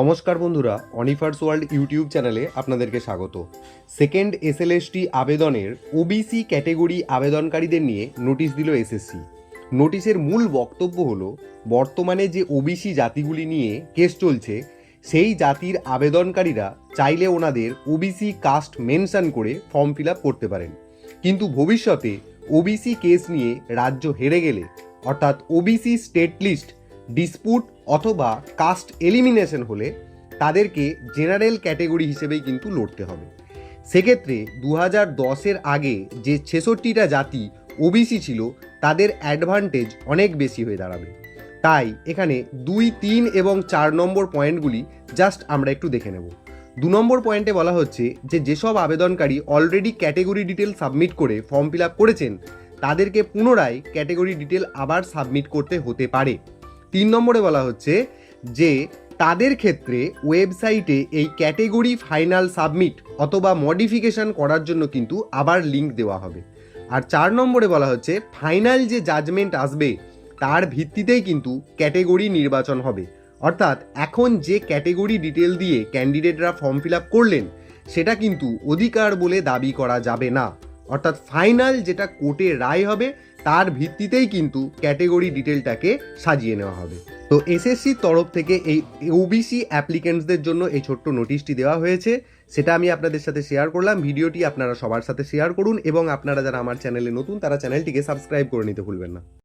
নমস্কার বন্ধুরা অনিফার্স world YouTube চ্যানেলে আপনাদেরকে স্বাগত। সেকেন্ড এসএলএসটি আবেদনের ওবিসি ক্যাটেগরি আবেদনকারীদের নিয়ে নোটিশ দিল এসএসসি নোটিশের মূল বক্তব্য হল, বর্তমানে যে ওবিসি জাতিগুলি নিয়ে কেস চলছে, সেই জাতির আবেদনকারীরা চাইলে ওনাদের ওবিসি কাস্ট মেনশন করে ফর্ম ফিল করতে পারেন। কিন্তু ভবিষ্যতে ওবিসি কেস নিয়ে রাজ্য হেরে গেলে, অর্থাৎ ওবিসি স্টেট লিস্ট ডিসপুট অথবা কাস্ট এলিমিনেশন হলে তাদেরকে জেনারেল ক্যাটেগরি হিসেবেই কিন্তু লড়তে হবে। সেক্ষেত্রে দু হাজার দশের আগে যে ছেষট্টিটা জাতি ওবিসি ছিল, তাদের অ্যাডভান্টেজ অনেক বেশি হয়ে দাঁড়াবে। তাই এখানে দুই, তিন এবং চার নম্বর পয়েন্টগুলি জাস্ট আমরা একটু দেখে নেব। দু নম্বর পয়েন্টে বলা হচ্ছে যে, যেসব আবেদনকারী অলরেডি ক্যাটেগরি ডিটেল সাবমিট করে ফর্ম ফিল আপ করেছেন, তাদেরকে পুনরায় ক্যাটেগরি ডিটেল আবার সাবমিট করতে হতে পারে। তিন নম্বরে বলা হচ্ছে যে তাদের ক্ষেত্রে ওয়েবসাইটে এই ক্যাটেগরি ফাইনাল সাবমিট অথবা মডিফিকেশন করার জন্য কিন্তু আবার লিঙ্ক দেওয়া হবে। আর চার নম্বরে বলা হচ্ছে ফাইনাল যে জাজমেন্ট আসবে, তার ভিত্তিতেই কিন্তু ক্যাটেগরি নির্বাচন হবে। অর্থাৎ এখন যে ক্যাটেগরি ডিটেল দিয়ে ক্যান্ডিডেটরা ফর্ম ফিল আপ করলেন, সেটা কিন্তু অধিকার বলে দাবি করা যাবে না। অর্থাৎ ফাইনাল যেটা কোর্টে রায় হবে, তার ভিত্তিতেই কিন্তু ক্যাটেগরি ডিটেলটাকে সাজিয়ে নেওয়া হবে। তো এসএসসির তরফ থেকে এই ওবিসি অ্যাপ্লিকেন্টসদের জন্য এই ছোট্ট নোটিশটি দেওয়া হয়েছে। সেটা আমি আপনাদের সাথে শেয়ার করলাম। ভিডিওটি আপনারা সবার সাথে শেয়ার করুন এবং আপনারা যারা আমার চ্যানেলে নতুন, তারা চ্যানেলটিকে সাবস্ক্রাইব করে নিতে ভুলবেন না।